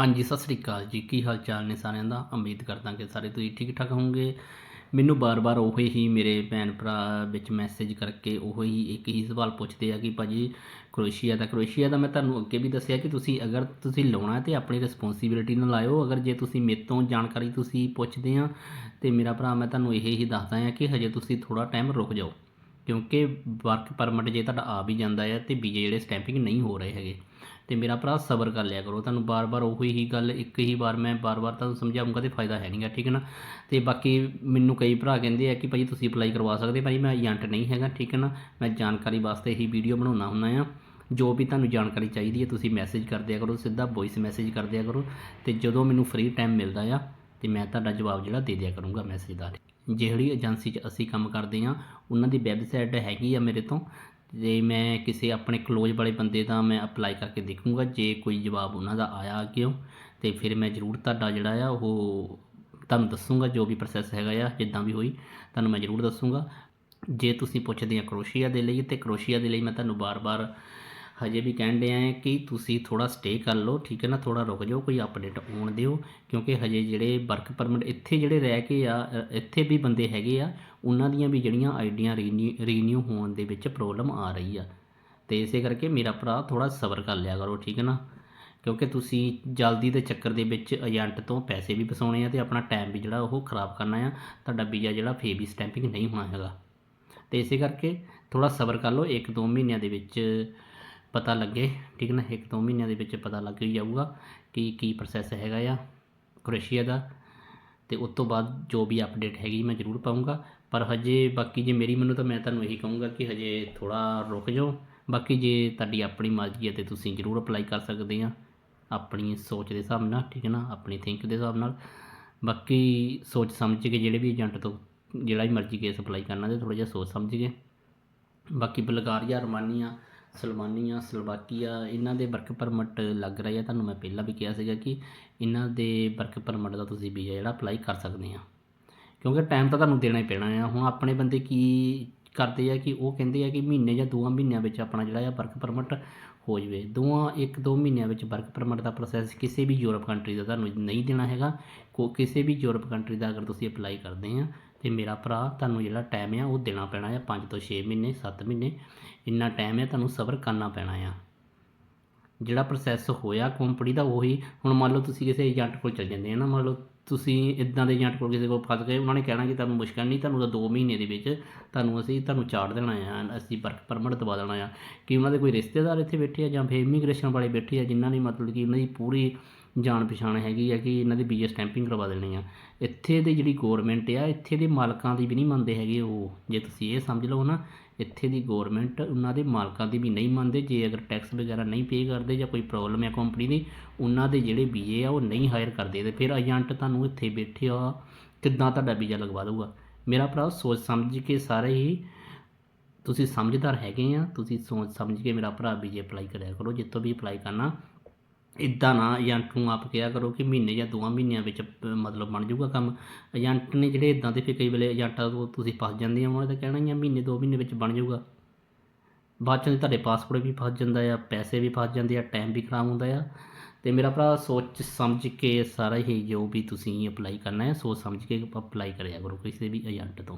ਹਾਂਜੀ, ਸਤਿ ਸ੍ਰੀ ਅਕਾਲ ਜੀ। ਕੀ ਹਾਲ ਚਾਲ ਨੇ ਸਾਰਿਆਂ ਦਾ? ਉਮੀਦ ਕਰਦਾ ਕਿ ਸਾਰੇ ਤੁਸੀਂ ਠੀਕ ਠਾਕ ਹੋਵੋਗੇ। ਮੈਨੂੰ ਬਾਰ-ਬਾਰ ਉਹੀ ਹੀ ਮੇਰੇ ਭੈਣ ਭਰਾ ਵਿੱਚ ਮੈਸੇਜ ਕਰਕੇ ਉਹੀ ਇੱਕ ਹੀ ਸਵਾਲ ਪੁੱਛਦੇ ਆ ਕਿ ਭਾਜੀ ਕ੍ਰੋਏਸ਼ੀਆ ਦਾ ਕ੍ਰੋਏਸ਼ੀਆ ਦਾ ਮੈਂ ਤੁਹਾਨੂੰ ਅੱਗੇ ਵੀ ਦੱਸਿਆ ਕਿ ਤੁਸੀਂ ਅਗਰ ਤੁਸੀਂ ਲਾਉਣਾ ਹੈ ਤੇ ਆਪਣੀ ਰਿਸਪੌਂਸਿਬਿਲਟੀ ਨਾਲ ਲਾਇਓ। ਅਗਰ ਜੇ ਤੁਸੀਂ ਮੇਰੇ ਤੋਂ ਜਾਣਕਾਰੀ ਤੁਸੀਂ ਪੁੱਛਦੇ ਆ ਤੇ ਮੇਰਾ ਭਰਾ, ਮੈਂ ਤੁਹਾਨੂੰ ਇਹ ਹੀ ਦੱਸਦਾ ਆ ਕਿ ਹਜੇ ਤੁਸੀਂ ਥੋੜਾ ਟਾਈਮ ਰੁਕ ਜਾਓ। ਕਿਉਂਕਿ ਵਰਕ ਪਰਮਿਟ ਜੇ ਤੁਹਾਡਾ ਆ ਵੀ ਜਾਂਦਾ ਹੈ ਤੇ ਵੀਜ਼ੇ ਜਿਹੜੇ ਸਟੈਂਪਿੰਗ ਨਹੀਂ ਹੋ ਰਹੇ ਹੈਗੇ। ਤੇ ਮੇਰਾ ਭਰਾ ਸਬਰ ਕਰ ਲਿਆ ਕਰੋ। ਤੁਹਾਨੂੰ ਬਾਰ-ਬਾਰ ਉਹੀ ਹੀ ਗੱਲ, ਇੱਕ ਹੀ ਵਾਰ ਮੈਂ ਬਾਰ-ਬਾਰ ਤੁਹਾਨੂੰ ਸਮਝਾਉਂਗਾ ਤੇ ਫਾਇਦਾ ਹੈ ਨਹੀਂਗਾ ਠੀਕ ਹੈ ਨਾ? ਤੇ ਬਾਕੀ ਮੈਨੂੰ ਕਈ ਭਰਾ ਕਹਿੰਦੇ ਆ ਕਿ ਭਾਜੀ ਤੁਸੀਂ ਅਪਲਾਈ ਕਰਵਾ ਸਕਦੇ ਭਾਜੀ ਮੈਂ ਏਜੰਟ ਨਹੀਂ ਹੈਗਾ, ਠੀਕ ਹੈ ਨਾ? ਮੈਂ ਜਾਣਕਾਰੀ ਵਾਸਤੇ ਹੀ ਵੀਡੀਓ ਬਣਾਉਣਾ ਹੁੰਦਾ ਆ। ਜੋ ਵੀ ਤੁਹਾਨੂੰ ਜਾਣਕਾਰੀ ਚਾਹੀਦੀ ਹੈ, ਤੁਸੀਂ ਮੈਸੇਜ ਕਰ ਦਿਆ ਕਰੋ, ਸਿੱਧਾ ਵੌਇਸ ਮੈਸੇਜ ਕਰ ਦਿਆ ਕਰੋ। ਤੇ ਜਦੋਂ ਮੈਨੂੰ ਫ੍ਰੀ ਟਾਈਮ ਮਿਲਦਾ ਆ, ਤੇ ਮੈਂ ਤੁਹਾਡਾ ਜਵਾਬ ਜਿਹੜਾ ਦੇ ਦਿਆ ਕਰੂੰਗਾ ਮੈਸੇਜ ਦਾ। ਜਿਹੜੀ ਏਜੰਸੀ 'ਚ ਅਸੀਂ ਕੰਮ ਕਰਦੇ ਆ, ਉਹਨਾਂ ਦੀ ਵੈਬਸਾਈਟ ਹੈਗੀ ਆ ਮੇਰੇ ਤੋਂ ਜੇ ਮੈਂ ਕਿਸੇ ਆਪਣੇ ਕਲੋਜ਼ ਵਾਲੇ ਬੰਦੇ ਦਾ ਮੈਂ ਅਪਲਾਈ ਕਰਕੇ ਦੇਖੂੰਗਾ, ਜੇ ਕੋਈ ਜਵਾਬ ਉਹਨਾਂ ਦਾ ਆਇਆ ਕਿਉਂ ਤੇ ਫਿਰ ਮੈਂ ਜ਼ਰੂਰ ਤੁਹਾਡਾ ਜਿਹੜਾ ਆ ਉਹ ਤੁਹਾਨੂੰ ਦੱਸੂੰਗਾ ਜੋ ਵੀ ਪ੍ਰੋਸੈਸ ਹੈਗਾ ਆ, ਜਿੱਦਾਂ ਵੀ ਹੋਈ, ਤੁਹਾਨੂੰ ਮੈਂ ਜ਼ਰੂਰ ਦੱਸੂੰਗਾ। ਜੇ ਤੁਸੀਂ ਪੁੱਛਦੇ ਆ ਕਰੋਸ਼ੀਆ ਦੇ ਲਈ, ਤੇ ਕਰੋਸ਼ੀਆ ਦੇ ਲਈ ਮੈਂ ਤੁਹਾਨੂੰ ਬਾਰ-ਬਾਰ ਹਜੇ ਵੀ ਕਹਿਣ ਡਿਆ ਆ ਕਿ ਤੁਸੀਂ ਥੋੜਾ ਸਟੇ ਕਰ ਲਓ, ਠੀਕ ਹੈ ਨਾ? ਥੋੜਾ ਰੁਕ ਜਾਓ, ਕੋਈ ਅਪਡੇਟ ਆਉਣ ਦਿਓ, ਕਿਉਂਕਿ ਹਜੇ ਜਿਹੜੇ ਵਰਕ ਪਰਮਿਟ ਇੱਥੇ ਜਿਹੜੇ ਰਹਿ ਕੇ ਆ ਇੱਥੇ ਵੀ ਬੰਦੇ ਹੈਗੇ ਆ, ਉਹਨਾਂ ਦੀਆਂ ਵੀ ਜਿਹੜੀਆਂ ਆਈਡੀਆਂ ਰੀਨਿਊ ਹੋਣ ਦੇ ਵਿੱਚ ਪ੍ਰੋਬਲਮ ਆ ਰਹੀ ਆ। ਤੇ ਇਸੇ ਕਰਕੇ ਮੇਰਾ ਭਰਾ ਥੋੜਾ ਸਬਰ ਕਰ ਲਿਆ ਕਰੋ, ਠੀਕ ਹੈ ਨਾ? ਕਿਉਂਕਿ ਤੁਸੀਂ ਜਲਦੀ ਦੇ ਚੱਕਰ ਦੇ ਵਿੱਚ ਏਜੰਟ ਤੋਂ ਪੈਸੇ ਵੀ ਵਸਾਉਣੇ ਆ ਤੇ ਆਪਣਾ ਟਾਈਮ ਵੀ ਜਿਹੜਾ ਉਹ ਖਰਾਬ ਕਰਨਾ ਆ, ਤੁਹਾਡਾ ਵੀਜ਼ਾ ਜਿਹੜਾ ਫੇਰ ਵੀ ਸਟੈਂਪਿੰਗ ਨਹੀਂ ਹੋਣਾ ਹੈਗਾ। ਤੇ ਇਸੇ ਕਰਕੇ ਥੋੜਾ ਸਬਰ ਕਰ ਲਓ 1-2 ਮਹੀਨਿਆਂ ਦੇ ਵਿੱਚ ਪਤਾ ਲੱਗੇ, ਠੀਕ ਨਾ? 1-2 ਮਹੀਨਿਆਂ ਦੇ ਵਿੱਚ ਪਤਾ ਲੱਗ ਹੀ ਜਾਊਗਾ ਕਿ ਕੀ ਪ੍ਰੋਸੈਸ ਹੈਗਾ ਆ ਕ੍ਰੋਏਸ਼ੀਆ ਦਾ। ਤੇ ਉਸ ਤੋਂ ਬਾਅਦ ਜੋ ਵੀ ਅਪਡੇਟ ਹੈਗੀ ਮੈਂ ਜ਼ਰੂਰ ਪਾਉਂਗਾ ਪਰ ਹਜੇ ਬਾਕੀ ਜੇ ਮੇਰੀ ਮੈਨੂੰ ਤਾਂ ਮੈਂ ਤੁਹਾਨੂੰ ਇਹੀ ਕਹੂੰਗਾ ਕਿ ਹਜੇ ਥੋੜਾ ਰੁਕ ਜਾਓ। ਬਾਕੀ ਜੇ ਤੁਹਾਡੀ ਆਪਣੀ ਮਰਜ਼ੀ ਹੈ ਤੇ ਤੁਸੀਂ ਜ਼ਰੂਰ ਅਪਲਾਈ ਕਰ ਸਕਦੇ ਆ ਆਪਣੀ ਸੋਚ ਦੇ ਹਿਸਾਬ ਨਾਲ, ਠੀਕ ਹੈ ਨਾ? ਆਪਣੀ ਥਿੰਕ ਦੇ ਹਿਸਾਬ ਨਾਲ। ਬਾਕੀ ਸੋਚ ਸਮਝ ਕੇ ਜਿਹੜੇ ਵੀ ਏਜੰਟ ਤੋਂ ਜਿਹੜਾ ਵੀ ਮਰਜ਼ੀ ਕੇਸ ਅਪਲਾਈ ਕਰਨਾ ਤੇ ਥੋੜਾ ਜਿਹਾ ਸੋਚ ਸਮਝ ਕੇ। ਬਾਕੀ ਬਲਗਾਰੀਆ ਰਮਾਨੀਆ ਸਲਮਾਨੀਆ ਸਲਵਾਕੀਆ, ਇਹਨਾਂ ਦੇ ਵਰਕ ਪਰਮਿਟ ਲੱਗ ਰਹੇ ਆ। ਤੁਹਾਨੂੰ ਮੈਂ ਪਹਿਲਾਂ ਵੀ ਕਿਹਾ ਸੀਗਾ ਕਿ ਇਹਨਾਂ ਦੇ ਵਰਕ ਪਰਮਿਟ ਦਾ ਤੁਸੀਂ ਵੀਜ਼ਾ ਜਿਹੜਾ ਅਪਲਾਈ ਕਰ ਸਕਦੇ ਆ। ਕਿਉਂਕਿ ਟਾਈਮ ਤਾਂ ਤੁਹਾਨੂੰ ਦੇਣਾ ਹੀ ਪੈਣਾ ਆ। ਹੁਣ ਆਪਣੇ ਬੰਦੇ ਕੀ ਕਰਦੇ ਆ ਕਿ ਉਹ ਕਹਿੰਦੇ ਆ ਕਿ ਮਹੀਨੇ ਜਾਂ ਦੋ ਮਹੀਨਿਆਂ ਵਿੱਚ ਆਪਣਾ ਜਿਹੜਾ ਆ ਵਰਕ ਪਰਮਿਟ ਹੋ ਜਵੇ। ਦੋਵਾਂ, ਇੱਕ ਦੋ ਮਹੀਨਿਆਂ ਵਿੱਚ ਵਰਕ ਪਰਮਿਟ ਦਾ ਪ੍ਰੋਸੈਸ ਕਿਸੇ ਵੀ ਯੂਰਪ ਕੰਟਰੀ ਦਾ ਤੁਹਾਨੂੰ ਨਹੀਂ ਦੇਣਾ ਹੈਗਾ। ਕੋ, ਕਿਸੇ ਵੀ ਯੂਰਪ ਕੰਟਰੀ ਦਾ ਅਗਰ ਤੁਸੀਂ ਅਪਲਾਈ ਕਰਦੇ ਆ ਤੇ ਮੇਰਾ ਭਰਾ ਤੁਹਾਨੂੰ ਜਿਹੜਾ ਟਾਈਮ ਆ ਉਹ ਦੇਣਾ ਪੈਣਾ ਆ 5 ਤੋਂ 6 ਮਹੀਨੇ 7 ਮਹੀਨੇ। ਇੰਨਾ ਟਾਈਮ ਆ ਤੁਹਾਨੂੰ ਸਬਰ ਕਰਨਾ ਪੈਣਾ ਆ। ਜਿਹੜਾ ਪ੍ਰੋਸੈਸ ਹੋਇਆ ਕੰਪਨੀ ਦਾ ਉਹੀ, ਹੁਣ ਮੰਨ ਲਓ ਤੁਸੀਂ ਕਿਸੇ ਏਜੰਟ ਕੋਲ ਚਲ ਜਾਂਦੇ ਆ ਨਾ, ਮੰਨ ਲਓ ਤੁਸੀਂ ਇਦਾਂ ਦੇ ਏਜੰਟ ਕੋਲ ਕਿਸੇ ਕੋਲ ਫਸ ਗਏ, ਉਹਨਾਂ ਨੇ ਕਹਿਣਾ ਕਿ ਤੁਹਾਨੂੰ ਮੁਸ਼ਕਲ ਨਹੀਂ, ਤੁਹਾਨੂੰ ਤਾਂ 2 ਮਹੀਨੇ ਦੇ ਵਿੱਚ ਤੁਹਾਨੂੰ ਅਸੀਂ ਤੁਹਾਨੂੰ ਚਾੜ ਦੇਣਾ ਆ, ਅਸੀਂ ਵਰਕ ਪਰਮਿਟ ਦਵਾ ਦੇਣਾ ਆ। ਕਿ ਉਹਨਾਂ ਦੇ ਕੋਈ ਰਿਸ਼ਤੇਦਾਰ ਇੱਥੇ ਬੈਠੇ ਆ ਜਾਂ ਫਿਰ ਇਮੀਗ੍ਰੇਸ਼ਨ ਵਾਲੇ ਬੈਠੇ ਆ, ਜਿਨ੍ਹਾਂ ਨੇ ਮਤਲਬ ਕਿ ਉਹਨਾਂ ਦੀ ਪੂਰੀ ਜਾਣ ਪਛਾਣ ਹੈਗੀ ਆ ਕਿ ਇਹਨਾਂ ਦੇ ਵੀਜ਼ਾ ਸਟੈਂਪਿੰਗ ਕਰਵਾ ਦੇਣੀ ਆ। ਇੱਥੇ ਦੇ ਜਿਹੜੀ ਗਵਰਨਮੈਂਟ ਆ, ਇੱਥੇ ਦੇ ਮਾਲਕਾਂ ਦੀ ਵੀ ਨਹੀਂ ਮੰਨਦੇ ਹੈਗੇ ਉਹ। ਜੇ ਤੁਸੀਂ ਇਹ ਸਮਝ ਲਓ ਨਾ, ਇੱਥੇ ਦੀ ਗਵਰਨਮੈਂਟ ਉਹਨਾਂ ਦੇ ਮਾਲਕਾਂ ਦੀ ਵੀ ਨਹੀਂ ਮੰਨਦੇ। ਜੇ ਅਗਰ ਟੈਕਸ ਵਗੈਰਾ ਨਹੀਂ ਪੇ ਕਰਦੇ ਜਾਂ ਕੋਈ ਪ੍ਰੋਬਲਮ ਹੈ ਕੰਪਨੀ ਦੀ, ਉਹਨਾਂ ਦੇ ਜਿਹੜੇ ਵੀਜ਼ੇ ਆ, ਉਹ ਨਹੀਂ ਹਾਇਰ ਕਰਦੇ ਤੇ ਫਿਰ ਏਜੰਟ ਤੁਹਾਨੂੰ ਇੱਥੇ ਬੈਠਿਆ ਕਿੱਦਾਂ ਤੁਹਾਡਾ ਵੀਜ਼ਾ ਲਗਵਾ ਦਊਗਾ? ਮੇਰਾ ਭਰਾ, ਸੋਚ ਸਮਝ ਕੇ ਸਾਰੇ ਹੀ ਤੁਸੀਂ ਸਮਝਦਾਰ ਹੈਗੇ ਆ। ਤੁਸੀਂ ਸੋਚ ਸਮਝ ਕੇ ਮੇਰਾ ਭਰਾ ਵੀਜ਼ੇ ਅਪਲਾਈ ਕਰਿਆ ਕਰੋ। ਜਿੱਥੋਂ ਵੀ ਅਪਲਾਈ ਕਰਨਾ ਇਦਾਂ ਨਾ ਏਜੰਟ ਨੂੰ ਆਪ ਕਿਹਾ ਕਰੋ ਕਿ ਮਹੀਨੇ ਜਾਂ ਦੋਵਾਂ ਮਹੀਨਿਆਂ ਵਿੱਚ ਅ, ਮਤਲਬ ਬਣ ਜਾਊਗਾ ਕੰਮ। ਏਜੰਟ ਨੇ ਜਿਹੜੇ ਇਦਾਂ ਦੇ ਫਿਰ ਕਈ ਵੇਲੇ ਏਜੰਟਾਂ ਤੋਂ ਤੁਸੀਂ ਫਸ ਜਾਂਦੇ ਆ ਉਹਨਾਂ ਨੇ ਤਾਂ ਕਹਿਣਾ ਹੀ ਆ ਮਹੀਨੇ ਦੋ ਮਹੀਨੇ ਵਿੱਚ ਬਣ ਜਾਊਗਾ। ਬਾਅਦ ਚੋਂ ਤੁਹਾਡੇ ਪਾਸਪੋਰਟ ਵੀ ਫਸ ਜਾਂਦਾ ਆ ਪੈਸੇ ਵੀ ਫਸ ਜਾਂਦੇ ਆ ਟਾਈਮ ਵੀ ਖਰਾਬ ਹੁੰਦਾ ਆ। ਤੇ ਮੇਰਾ ਭਰਾ ਸੋਚ ਸਮਝ ਕੇ ਸਾਰਾ ਹੀ ਜੋ ਵੀ ਤੁਸੀਂ ਅਪਲਾਈ ਕਰਨਾ ਹੈ ਸੋਚ ਸਮਝ ਕੇ ਅਪਲਾਈ ਕਰਿਆ ਕਰੋ ਕਿਸੇ ਵੀ ਏਜੰਟ ਤੋਂ।